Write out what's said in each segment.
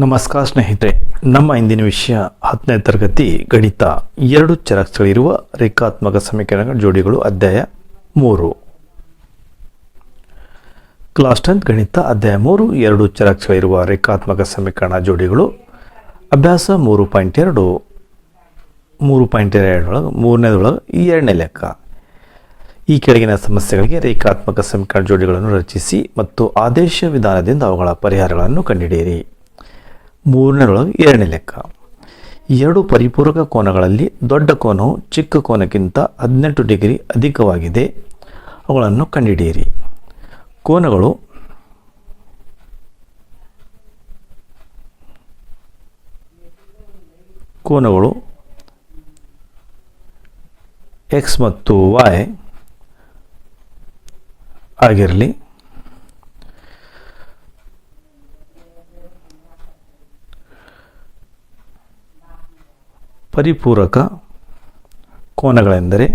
ನಮಸ್ಕಾರ ಸ್ನೇಹಿತರೆ, ನಮ್ಮ ಇಂದಿನ ವಿಷಯ ಹತ್ತನೇ ತರಗತಿ ಗಣಿತ ಎರಡು ಚರಕ್ಸ್ಗಳಿರುವ ರೇಖಾತ್ಮಕ ಸಮೀಕರಣ ಜೋಡಿಗಳು ಅಧ್ಯಾಯ ಮೂರು. ಕ್ಲಾಸ್ ಟೆಂತ್ ಗಣಿತ ಅಧ್ಯಾಯ ಮೂರು, ಎರಡು ಚರಕ್ಸ್ಗಳಿರುವ ರೇಖಾತ್ಮಕ ಸಮೀಕರಣ ಜೋಡಿಗಳು ಅಭ್ಯಾಸ ಮೂರು ಪಾಯಿಂಟ್ ಎರಡು, ಮೂರು ಪಾಯಿಂಟ್ ಎರಡರೊಳಗೆ, ಮೂರನೇದೊಳಗೆ ಈ ಎರಡನೇ ಲೆಕ್ಕ. ಈ ಕೆಳಗಿನ ಸಮಸ್ಯೆಗಳಿಗೆ ರೇಖಾತ್ಮಕ ಸಮೀಕರಣ ಜೋಡಿಗಳನ್ನು ರಚಿಸಿ ಮತ್ತು ಆದೇಶ ವಿಧಾನದಿಂದ ಅವುಗಳ ಪರಿಹಾರಗಳನ್ನು ಕಂಡುಹಿಡಿಯಿರಿ ಮೂರನೇರೊಳಗೆ ಎರಡನೇ ಲೆಕ್ಕ. ಎರಡು ಪರಿಪೂರಕ ಕೋನಗಳಲ್ಲಿ ದೊಡ್ಡ ಕೋನವು ಚಿಕ್ಕ ಕೋನಕ್ಕಿಂತ ಹದಿನೆಂಟು ಡಿಗ್ರಿ ಅಧಿಕವಾಗಿದೆ. ಅವುಗಳನ್ನು ಕಂಡುಹಿಡಿಯಿರಿ. ಕೋನಗಳು ಕೋನಗಳು ಎಕ್ಸ್ ಮತ್ತು ವೈ ಆಗಿರಲಿ. ಪರಿಪೂರಕ ಕೋನಗಳೆಂದರೆ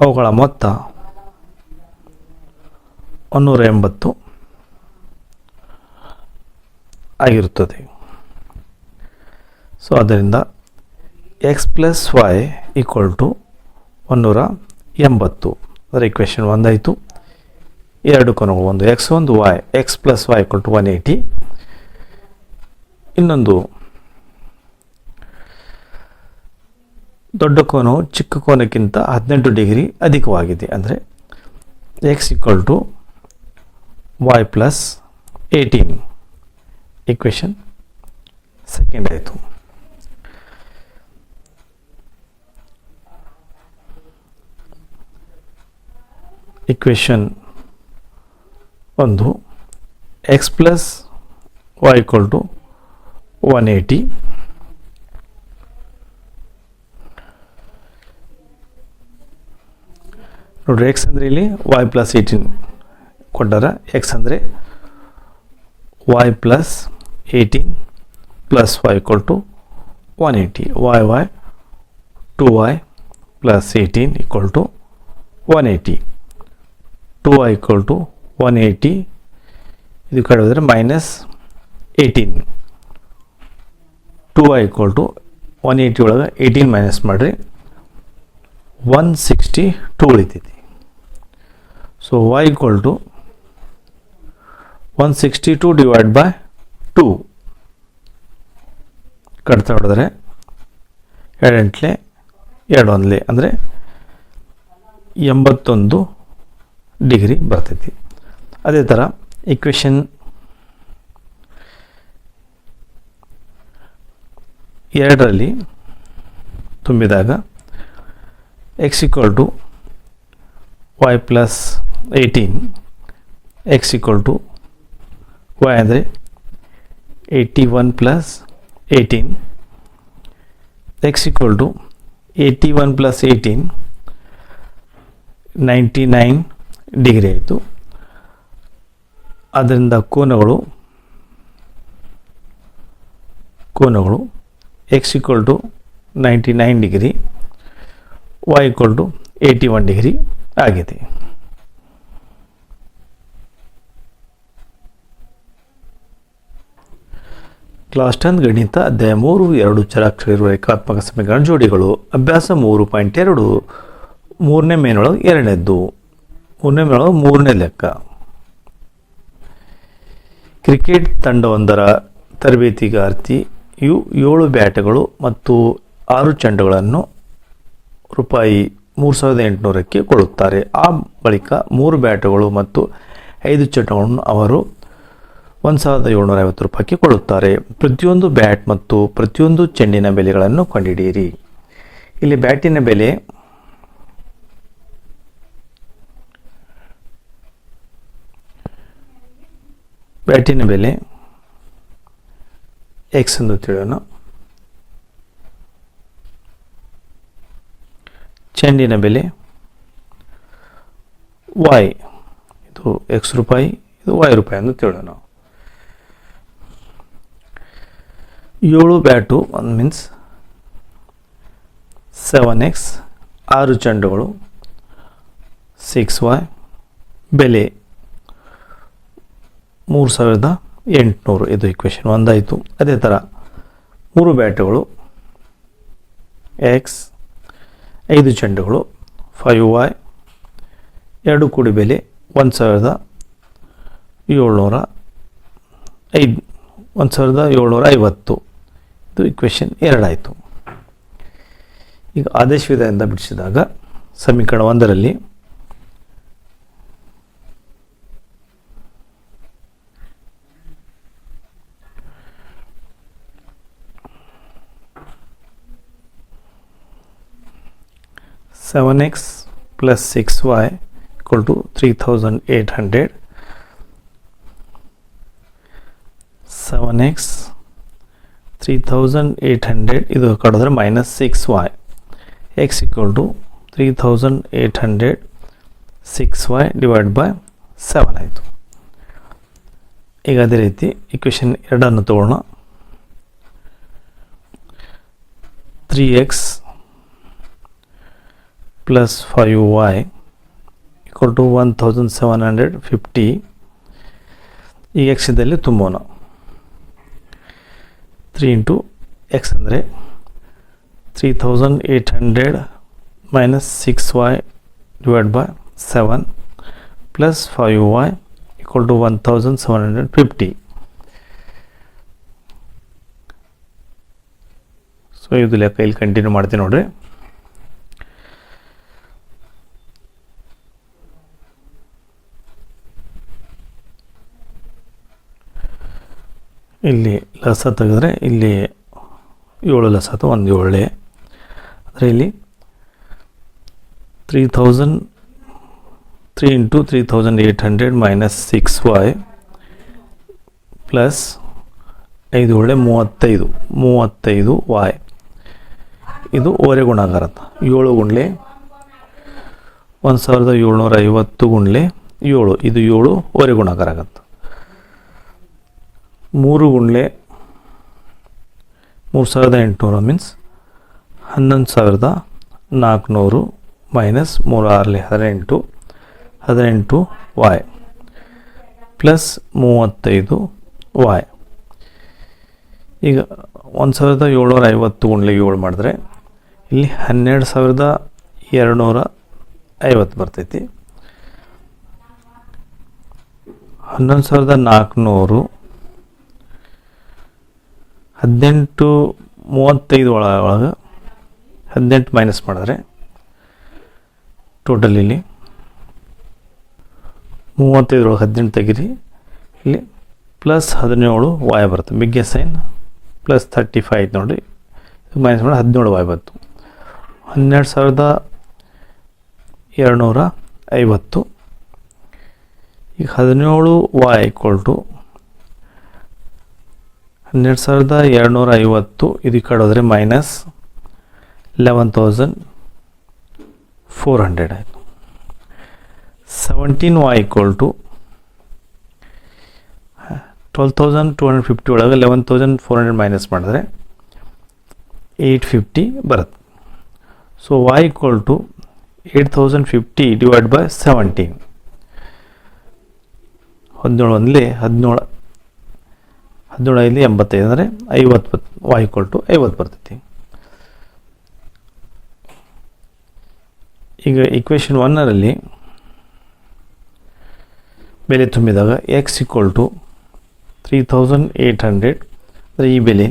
ಅವುಗಳ ಮೊತ್ತ ಒನ್ನೂರ ಎಂಬತ್ತು ಆಗಿರುತ್ತದೆ. ಸೊ ಆದ್ದರಿಂದ X plus Y equal to ಒನ್ನೂರ ಎಂಬತ್ತು. ಅದರ ಇಕ್ವೇಷನ್ ಒಂದಾಯಿತು ಎರಡು ಕೊನೆಗಳು ಒಂದು ಎಕ್ಸ್ ಒಂದು y x plus y equal to one eighty ಇನ್ನೊಂದು ದೊಡ್ಡ ಕೋನವು ಚಿಕ್ಕ ಕೋನಕ್ಕಿಂತ ಹದಿನೆಂಟು ಡಿಗ್ರಿ ಅಧಿಕವಾಗಿದೆ. ಅಂದರೆ x equal to y plus eighteen equation second ಆಯಿತು. ಇಕ್ವೇಷನ್ ಒಂದು x plus y equal to one eighty ನೋಡಿರಿ ಎಕ್ಸ್ ಅಂದರೆ ಇಲ್ಲಿ ವೈ ಪ್ಲಸ್ ಏಯ್ಟೀನ್ ಕೊಟ್ಟಾರ ಎಕ್ಸ್ ಅಂದರೆ y plus eighteen plus y equal to one eighty Y Y two Y plus eighteen equal to one eighty two Y equal to one eighty ಇದು ಕಡೆ ಹೋದರೆ minus eighteen two y equal to one eighty ಒಳಗೆ eighteen minus ಮಾಡಿರಿ. One sixty two ಉಳಿತೈತಿ. So y equal to one sixty two divide by two ಕಟ್ತಾ ಹೊಡೆದ್ರೆ ಎರಡೆಂಟ್ಲೆ ಎರಡು ಒಂದ್ಲೆ ಅಂದರೆ ಎಂಬತ್ತೊಂದು ಡಿಗ್ರಿ ಬರ್ತೈತಿ. ಅದೇ ಥರ ಇಕ್ವೇಷನ್ ಎರಡರಲ್ಲಿ ತುಂಬಿದಾಗ x equal to y plus eighteen x equal to y ಅಂದರೆ eighty one plus eighteen x equal to eighty one plus eighteen ninety nine degree ಆಯಿತು. ಅದರಿಂದ ಕೋನಗಳು ಕೋನಗಳು x equal to ninety nine degree y equal to eighty one degree ಆಗಿದೆ. Class ten ಗಣಿತ ಅಧ್ಯಾಯ ಮೂರು, ಎರಡು ಚರಾಕ್ಷರಿರುವ ರೇಖಾತ್ಮಕ ಸಮೀಕರಣ ಜೋಡಿಗಳು. ಅಭ್ಯಾಸ ಮೂರು ಪಾಯಿಂಟ್ ಎರಡು, ಮೂರನೇ ಮೇನೊಳಗೆ ಎರಡನೇದ್ದು. ಮೂರನೇ ಮೇಳ, ಮೂರನೇ ಲೆಕ್ಕ. ಕ್ರಿಕೆಟ್ ತಂಡವೊಂದರ ತರಬೇತಿಗಾರ್ತಿ ಇವು ಏಳು ಬ್ಯಾಟ್ಗಳು ಮತ್ತು ಆರು ಚೆಂಡುಗಳನ್ನು ರೂಪಾಯಿ ಮೂರು ಸಾವಿರದ ಎಂಟುನೂರಕ್ಕೆ ಕೊಡುತ್ತಾರೆ. ಆ ಬಳಿಕ ಮೂರು ಬ್ಯಾಟುಗಳು ಮತ್ತು ಐದು ಚೆಂಡುಗಳನ್ನು ಅವರು ಒಂದು ಸಾವಿರದ ಏಳ್ನೂರ ಐವತ್ತು ರೂಪಾಯಿಗೆ ಕೊಡುತ್ತಾರೆ. ಪ್ರತಿಯೊಂದು ಬ್ಯಾಟ್ ಮತ್ತು ಪ್ರತಿಯೊಂದು ಚೆಂಡಿನ ಬೆಲೆಗಳನ್ನು ಕಂಡುಹಿಡಿಯಿರಿ ಇಲ್ಲಿ ಬ್ಯಾಟಿನ ಬೆಲೆ ಬ್ಯಾಟಿನ ಬೆಲೆ ಎಕ್ಸ್ ಎಂದು ತಿಳಿಯೋಣ. ಚೆಂಡಿನ ಬೆಲೆ ವಾಯ್ ಇದು ಎಕ್ಸ್ ರೂಪಾಯಿ, ಇದು ವಾಯ್ ರೂಪಾಯಿ ಎಂದು ತಿಳಿಯೋಣ. ಏಳು ಬ್ಯಾಟು ಮೀನ್ಸ್ ಸೆವೆನ್ ಎಕ್ಸ್ ಆರು ಚೆಂಡುಗಳು ಸಿಕ್ಸ್ ವಾಯ್ ಬೆಲೆ ಮೂರು ಸಾವಿರದ ಎಂಟುನೂರು. ಇದು ಇಕ್ವೇಷನ್ ಒಂದಾಯಿತು. ಅದೇ ಥರ ಮೂರು ಬ್ಯಾಟುಗಳು ಎಕ್ಸ್ ಐದು ಚೆಂಡುಗಳು ಫೈವ್ ವಾಯ್ ಎರಡು ಕೂಡಿ ಬೆಲೆ ಒಂದು ಸಾವಿರದ ಏಳ್ನೂರ ಐದು, ಒಂದು ಸಾವಿರದ ಏಳ್ನೂರ ಐವತ್ತು. ಇದು ಇಕ್ವೇಷನ್ ಎರಡಾಯಿತು. ಈಗ ಆದೇಶ ವಿಧಾನದಿಂದ ಬಿಡಿಸಿದಾಗ, ಸಮೀಕರಣ ಒಂದರಲ್ಲಿ 7x plus 6y equal to 3800 7x 3800 ಇದು ಕಡಿದ್ರೆ minus six y x equal to three thousand eight hundred six y divide by seven ಆಯಿತು. ಈಗ ಅದೇ ರೀತಿ ಇಕ್ವೇಷನ್ ಎರಡನ್ನು ತಗೊಳ್ಳೋಣ three x plus five y to to one thousand seven hundred fifty ಈ ಎಕ್ಸಿದಲ್ಲಿ ತುಂಬೋಣ ತ್ರೀ ಇಂಟು ಎಕ್ಸ್ ಅಂದರೆ three thousand eight hundred minus six y divide by seven plus five y equal to one thousand seven hundred fifty so ಇದು ಲೆಕ್ಕ ಇಲ್ಲಿ continue ಮಾಡ್ತೀನಿ ನೋಡ್ರಿ. ಇಲ್ಲಿ ಲಸ ತೆಗೆದ್ರೆ ಇಲ್ಲಿ ಏಳು ಲಸ ಅಥವಾ ಒಂದು ಏಳೆ. ಅಂದರೆ ಇಲ್ಲಿ three thousand three into three thousand eight hundred minus six y plus ಐದು ಒಳ್ಳೆ ಮೂವತ್ತೈದು ಮೂವತ್ತೈದು ವಾಯ್ ಇದು ಓರೆ ಗುಣಾಕಾರ ಏಳು ಗುಂಡ್ಲೆ ಒಂದು ಸಾವಿರದ ಏಳ್ನೂರ ಐವತ್ತು ಗುಂಡ್ಲೆ ಏಳು. ಇದು ಏಳು ಓರೆ ಗುಣಾಕಾರ ಆಗತ್ತೆ. ಮೂರು ಗುಂಡ್ಲೆ ಮೂರು ಸಾವಿರದ ಎಂಟುನೂರು ಮೀನ್ಸ್ ಹನ್ನೊಂದು ಸಾವಿರದ ನಾಲ್ಕುನೂರು ಮೈನಸ್ ಮೂರು ಆರಲಿ ಹದಿನೆಂಟು ಹದಿನೆಂಟು ವಾಯ್ ಪ್ಲಸ್ ಮೂವತ್ತೈದು ವಾಯ್ ಈಗ ಒಂದು ಸಾವಿರದ ಏಳ್ನೂರ ಐವತ್ತು ಗುಂಡ್ಲೆ ಏಳು ಮಾಡಿದ್ರೆ ಇಲ್ಲಿ ಹನ್ನೆರಡು ಸಾವಿರದ ಎರಡುನೂರ ಐವತ್ತು ಬರ್ತೈತಿ. ಹನ್ನೊಂದು ಸಾವಿರದ ನಾಲ್ಕುನೂರು ಹದಿನೆಂಟು ಮೂವತ್ತೈದು ಒಳ, ಒಳಗೆ ಹದಿನೆಂಟು ಮೈನಸ್ ಮಾಡಿದ್ರೆ ಟೋಟಲ್ ಇಲ್ಲಿ ಮೂವತ್ತೈದರೊಳಗೆ ಹದಿನೆಂಟು ತೆಗಿರಿ. ಇಲ್ಲಿ ಪ್ಲಸ್ ಹದಿನೇಳು ವಾಯ್ ಬರುತ್ತೆ. ಬಿಗ್ಗೆ ಸೈನ್ ಪ್ಲಸ್ ತರ್ಟಿ ಫೈ ಐತೆ ನೋಡಿ ಮೈನಸ್ ಮಾಡಿ ಹದಿನೇಳು ವಾಯ್ ಬಂತು ಹನ್ನೆರಡು ಸಾವಿರದ ಎರಡುನೂರ ಐವತ್ತು. ಈಗ ಹದಿನೇಳು ವಾಯ್ ಈಕ್ವಲ್ ಟು ಹನ್ನೆರಡು ಸಾವಿರದ ಎರಡುನೂರ ಐವತ್ತು ಇದು ಕಡೋದ್ರೆ minus eleven thousand four hundred ಆಯಿತು. Seventeen y equal to twelve thousand two hundred fifty ಒಳಗೆ eleven thousand four hundred minus ಮಾಡಿದ್ರೆ ಏಯ್ಟ್ ಫಿಫ್ಟಿ ಬರುತ್ತೆ. So y equal to eight thousand fifty divide by seventeen ಹದಿನೇಳು ಒಂದಲೇ ಹದಿನೇಳು. ಹದಿನೇಳು ಎಂಬತ್ತೈದು ಅಂದರೆ ಐವತ್ತು ಬತ್ ವಾಯ್ ಕೊಟ್ಟು ಟು ಐವತ್ತು ಬರ್ತೈತಿ. ಈಗ ಇಕ್ವೇಷನ್ ಒನ್ನರಲ್ಲಿ ಬೆಲೆ ತುಂಬಿದಾಗ x equal to three thousand eight hundred ಅಂದರೆ ಈ ಬೆಲೆ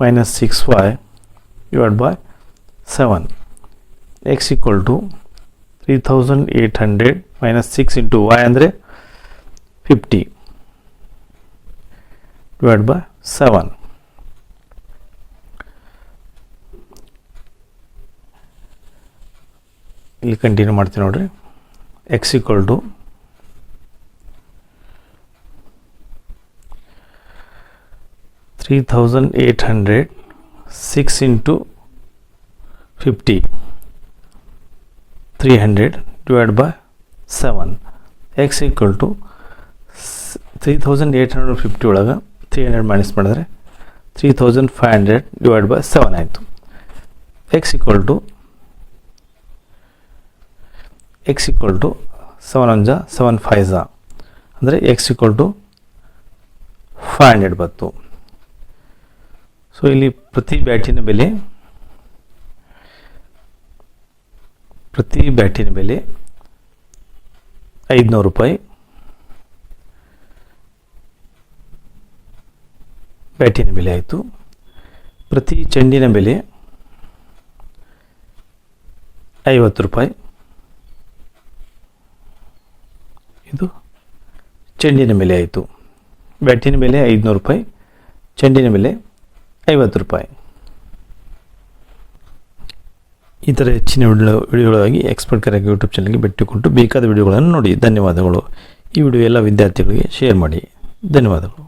minus six y divide by seven x equal to three thousand eight hundred minus six into y ಅಂದರೆ ಫಿಫ್ಟಿ ಡಿವೈಡ್ ಬೈ ಸೆವೆನ್ ಇಲ್ಲಿ ಕಂಟಿನ್ಯೂ ಮಾಡ್ತೀನಿ ನೋಡ್ರಿ. X equal to three thousand eight hundred six into fifty three hundred divide by seven x equal to three thousand eight hundred fifty ಒಳಗೆ three hundred minus ಮಾಡಿದ್ರೆ three thousand five hundred divide by seven ಆಯಿತು. X equal to x equal to seven one ಜಾ seven five ಜಾ ಅಂದರೆ x equal to five hundred ಬತ್ತು so ಇಲ್ಲಿ ಪ್ರತಿ ಬ್ಯಾಟಿನ ಬೆಲೆ ಪ್ರತಿ ಬ್ಯಾಟಿನ ಬೆಲೆ ಐದುನೂರು ರೂಪಾಯಿ. ಬ್ಯಾಟಿನ ಬೆಲೆ ಆಯಿತು. ಪ್ರತಿ ಚೆಂಡಿನ ಬೆಲೆ ಐವತ್ತು ರೂಪಾಯಿ. ಇದು ಚೆಂಡಿನ ಬೆಲೆ ಆಯಿತು. ಬ್ಯಾಟಿನ ಬೆಲೆ ಐದುನೂರು ರೂಪಾಯಿ, ಚೆಂಡಿನ ಬೆಲೆ ಐವತ್ತು ರೂಪಾಯಿ. ಈ ಥರ ಹೆಚ್ಚಿನ ವಿಡಿಯೋ ವಿಡಿಯೋಗಳಾಗಿ ಎಕ್ಸ್ಪರ್ಟ್ ಕರೆಗೆ ಯೂಟ್ಯೂಬ್ ಚಾನಲ್ಗೆ ಭೇಟಿ ಕೊಟ್ಟು ಬೇಕಾದ ವಿಡಿಯೋಗಳನ್ನು ನೋಡಿ. ಧನ್ಯವಾದಗಳು. ಈ ವಿಡಿಯೋ ಎಲ್ಲ ವಿದ್ಯಾರ್ಥಿಗಳಿಗೆ ಶೇರ್ ಮಾಡಿ. ಧನ್ಯವಾದಗಳು.